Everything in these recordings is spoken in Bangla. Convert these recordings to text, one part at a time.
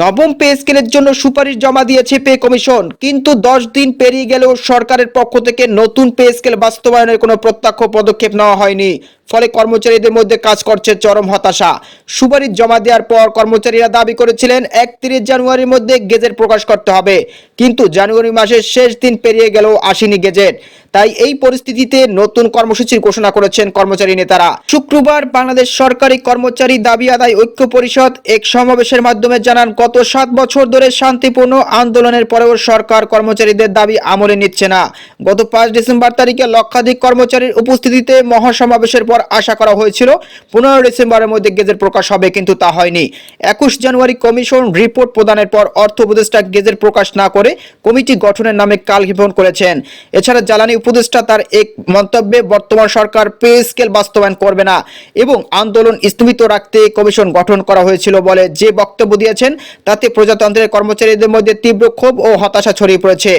নবম পে স্কেলের জন্য সুপারিশ জমা দিয়েছে পে কমিশন। কিন্তু দশ দিন পেরিয়ে গেলেও সরকারের পক্ষ থেকে নতুন পে স্কেল বাস্তবায়নের কোনো প্রত্যক্ষ পদক্ষেপ নেওয়া হয়নি। ফলে কর্মচারীদের মধ্যে কাজ করছে চরম হতাশা। সুপারিশ জমা দেওয়ার পর কর্মচারীরা দাবি করেছিলেন, একত্রিশ জানুয়ারির মধ্যে গেজেট প্রকাশ করতে হবে। কিন্তু জানুয়ারি মাসের শেষ দিন পেরিয়ে গেলেও আসেনি গেজেট। তাই এই পরিস্থিতিতে নতুন কর্মসূচির ঘোষণা করেছেন কর্মচারী নেতারা। শুক্রবার বাংলাদেশ সরকারি কর্মচারী দাবি আদায় ঐক্য পরিষদ এক সমাবেশের মাধ্যমে জানান, গত সাত বছর ধরে শান্তিপূর্ণ আন্দোলনের পরেও সরকার কর্মচারীদের দাবি আমলে নিচ্ছে না। গত পাঁচ ডিসেম্বর তারিখে লক্ষাধিক কর্মচারীর উপস্থিতিতে মহাসমাবেশের পর আশা করা হয়েছিল, পনেরো ডিসেম্বরের মধ্যে গেজেট প্রকাশ হবে, কিন্তু তা হয়নি। একুশ জানুয়ারি কমিশন রিপোর্ট প্রদানের পর অর্থ উপদেষ্টা গেজেট প্রকাশ না করে কমিটি গঠনের নামে কাল ক্ষেপণ করেছেন। এছাড়া জ্বালানি উপদেষ্টা তার এক মন্তব্যে, বর্তমান সরকার পে স্কেল বাস্তবায়ন করবে না এবং আন্দোলন স্থগিত রাখতে কমিশন গঠন করা হয়েছিল বলে যে বক্তব্য দিয়েছেন, তাতে প্রজাতন্ত্রের কর্মচারীদের মধ্যে তীব্র ক্ষোভ ও হতাশা ছড়িয়ে পড়েছে।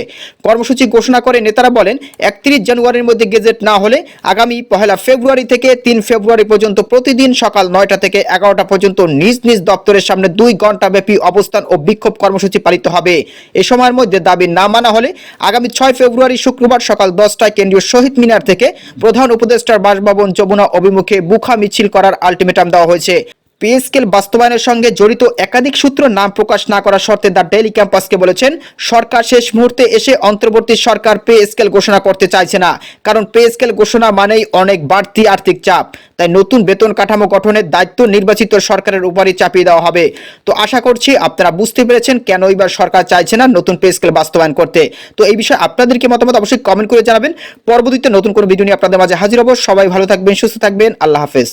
কর্মসূচি ঘোষণা করে নেতারা বলেন, একত্রিশ জানুয়ারির মধ্যে গেজেট না হলে আগামী পহেলা ফেব্রুয়ারি থেকে তিন ফেব্রুয়ারি পর্যন্ত প্রতিদিন সকাল নয়টা থেকে এগারোটা পর্যন্ত নিজ নিজ দপ্তরের সামনে দুই ঘণ্টা ব্যাপী অবস্থান ও বিক্ষোভ কর্মসূচি পালিত হবে। এ সময়ের মধ্যে দাবি না মানা হলে আগামী ছয় ফেব্রুয়ারি শুক্রবার সকাল দশটায় কেন্দ্রীয় শহীদ মিনার থেকে প্রধান উপদেষ্টার বাসভবন যমুনা অভিমুখে বুখা মিছিল করার আলটিমেটাম দেওয়া হয়েছে। পে স্কেল বাস্তবায়নের সঙ্গে জড়িত একাধিক সূত্র নাম প্রকাশ না করার শর্তে দ্য ডেইলি ক্যাম্পাসকে বলেছেন, সরকার শেষ মুহূর্তে এসে অন্তর্বর্তী সরকার পে স্কেল ঘোষণা করতে চাইছে না, কারণ পে স্কেল ঘোষণা মানেই অনেক বাড়তি আর্থিক চাপ। তাই নতুন বেতন কাঠামো গঠনের দায়িত্ব নির্বাচিত সরকারের উপরই চাপিয়ে দেওয়া হবে। তো আশা করছি আপনারা বুঝতে পেরেছেন কেন এবার সরকার চাইছে না নতুন পে স্কেল বাস্তবায়ন করতে। তো এই বিষয়ে আপনাদেরকে মতামত অবশ্যই কমেন্ট করে জানাবেন। পরবর্তীতে নতুন কোনো ভিডিও নিয়ে আপনাদের মাঝে হাজির হব। সবাই ভালো থাকবেন, সুস্থ থাকবেন। আল্লাহ হাফেজ।